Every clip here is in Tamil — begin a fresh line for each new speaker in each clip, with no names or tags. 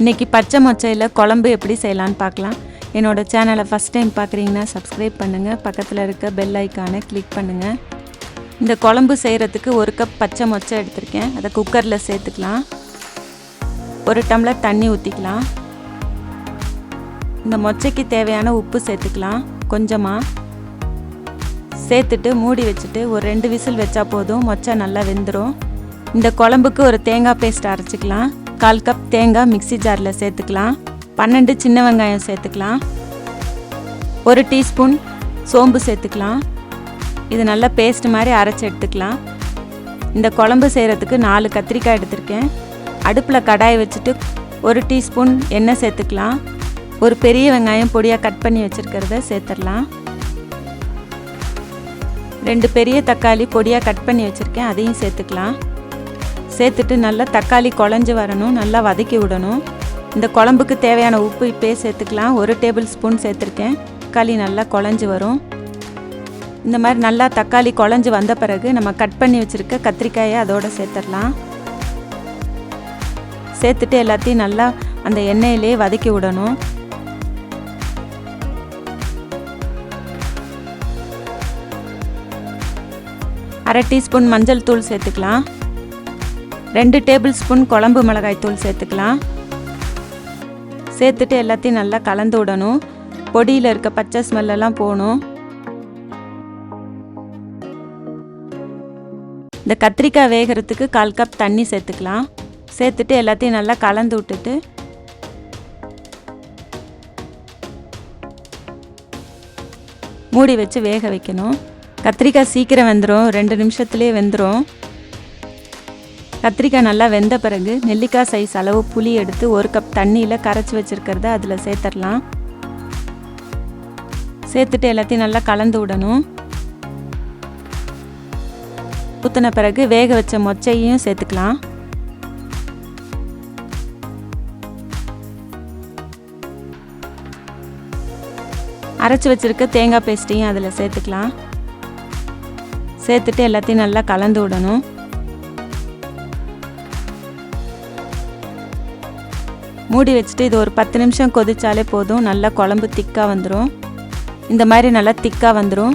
இன்றைக்கி பச்சை மொச்சையில் குழம்பு எப்படி செய்யலான்னு பார்க்கலாம். என்னோட சேனலை ஃபஸ்ட் டைம் பார்க்குறீங்கன்னா சப்ஸ்கிரைப் பண்ணுங்கள் பக்கத்தில் இருக்க பெல் ஐக்கானை கிளிக் பண்ணுங்கள் இந்த குழம்பு செய்கிறதுக்கு ஒரு கப் பச்சை மொச்சை எடுத்திருக்கேன். அதை குக்கரில் சேர்த்துக்கலாம். ஒரு டம்ளர் தண்ணி ஊற்றிக்கலாம் இந்த மொச்சைக்கு தேவையான உப்பு சேர்த்துக்கலாம். கொஞ்சமாக சேர்த்துட்டு மூடி வச்சுட்டு ஒரு ரெண்டு விசில் வச்சா போதும். மொச்சை நல்லா வெந்துடும் இந்த குழம்புக்கு ஒரு தேங்காய் பேஸ்ட் அரைச்சிக்கலாம். கால் கப் தேங்காய் மிக்ஸி ஜாரில் சேர்த்துக்கலாம். பன்னெண்டு சின்ன வெங்காயம் சேர்த்துக்கலாம். ஒரு டீஸ்பூன் சோம்பு சேர்த்துக்கலாம். இது நல்லா பேஸ்ட் மாதிரி அரைச்சி எடுத்துக்கலாம். இந்த குழம்பு செய்கிறதுக்கு நாலு கத்திரிக்காய் எடுத்திருக்கேன். அடுப்பில் கடாய் வச்சுட்டு ஒரு டீஸ்பூன் எண்ணெய் சேர்த்துக்கலாம். ஒரு பெரிய வெங்காயம் பொடியாக கட் பண்ணி வச்சுருக்கிறத சேர்த்துடலாம். ரெண்டு பெரிய தக்காளி பொடியாக கட் பண்ணி வச்சுருக்கேன் அதையும் சேர்த்துக்கலாம். சேர்த்துட்டு நல்லா தக்காளி குழஞ்சி வரணும் நல்லா வதக்கி விடணும். இந்த குழம்புக்கு தேவையான உப்பு இப்போயே சேர்த்துக்கலாம். ஒரு டேபிள் ஸ்பூன் சேர்த்துருக்கேன். தக்காளி நல்லா குழஞ்சி வரும். இந்த மாதிரி நல்லா தக்காளி குழஞ்சி வந்த பிறகு நம்ம கட் பண்ணி வச்சுருக்க கத்திரிக்காயை அதோடு சேர்த்துடலாம் சேர்த்துட்டு எல்லாத்தையும் நல்லா அந்த எண்ணெயிலே வதக்கி விடணும். அரை டீஸ்பூன் மஞ்சள் தூள் சேர்த்துக்கலாம். ரெண்டு டேபிள் ஸ்பூன் குழம்பு மிளகாய் தூள் சேர்த்துக்கலாம். சேர்த்துட்டு எல்லாத்தையும் நல்லா கலந்து விடணும். பொடியில் இருக்க பச்சை ஸ்மெல்லெல்லாம் போகணும். இந்த கத்திரிக்காய் வேகிறதுக்கு கால் கப் தண்ணி சேர்த்துக்கலாம். சேர்த்துட்டு எல்லாத்தையும் நல்லா கலந்து விட்டுட்டு. மூடி வச்சு வேக வைக்கணும். கத்திரிக்காய் சீக்கிரம் வெந்துடும் ரெண்டு நிமிஷத்துலேயே வெந்துடும் கத்திரிக்காய் நல்லா வெந்த பிறகு நெல்லிக்காய் சைஸ் அளவு புளி எடுத்து ஒரு கப் தண்ணியில் கரைச்சி வச்சுருக்கிறத அதில் சேர்த்துடலாம். சேர்த்துட்டு எல்லாத்தையும் நல்லா கலந்து விடணும். ஊற்றின பிறகு வேக வச்ச மொச்சையும் சேர்த்துக்கலாம். அரைச்சி வச்சுருக்க தேங்காய் பேஸ்ட்டையும் அதில் சேர்த்துக்கலாம். சேர்த்துட்டு எல்லாத்தையும் நல்லா கலந்து விடணும். மூடி வச்சுட்டு இது ஒரு பத்து நிமிஷம் கொதிச்சாலே போதும். நல்லா குழம்பு திக்காக வந்துடும் இந்த மாதிரி நல்லா திக்காக வந்துடும்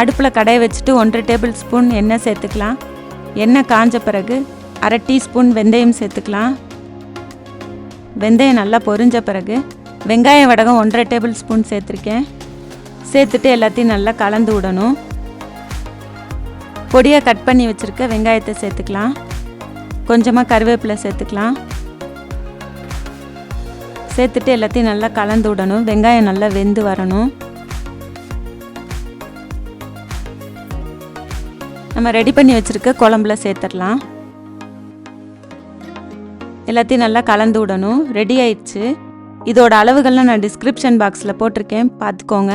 அடுப்பில் கடையை வச்சுட்டு ஒன்றரை டேபிள் ஸ்பூன் எண்ணெய் சேர்த்துக்கலாம். எண்ணெய் காஞ்ச பிறகு அரை டீஸ்பூன் வெந்தயம் சேர்த்துக்கலாம். வெந்தயம் நல்லா பொரிஞ்ச பிறகு வெங்காய வடகம் ஒன்றரை டேபிள் ஸ்பூன் சேர்த்துருக்கேன். சேர்த்துட்டு எல்லாத்தையும் நல்லா கலந்து விடணும். பொடியாக கட் பண்ணி வச்சுருக்க வெங்காயத்தை சேர்த்துக்கலாம். கொஞ்சமாக கருவேப்பிலை சேர்த்துக்கலாம். சேர்த்துட்டு எல்லாத்தையும் நல்லா கலந்து விடணும். வெங்காயம் நல்லா வெந்து வரணும். நம்ம ரெடி பண்ணி வச்சுருக்க குழம்புல சேர்த்துடலாம். எல்லாத்தையும் நல்லா கலந்து விடணும். ரெடி ஆயிடுச்சு. இதோட அளவுகள்லாம் நான் டிஸ்கிரிப்ஷன் பாக்ஸில் போட்டிருக்கேன். பார்த்துக்கோங்க.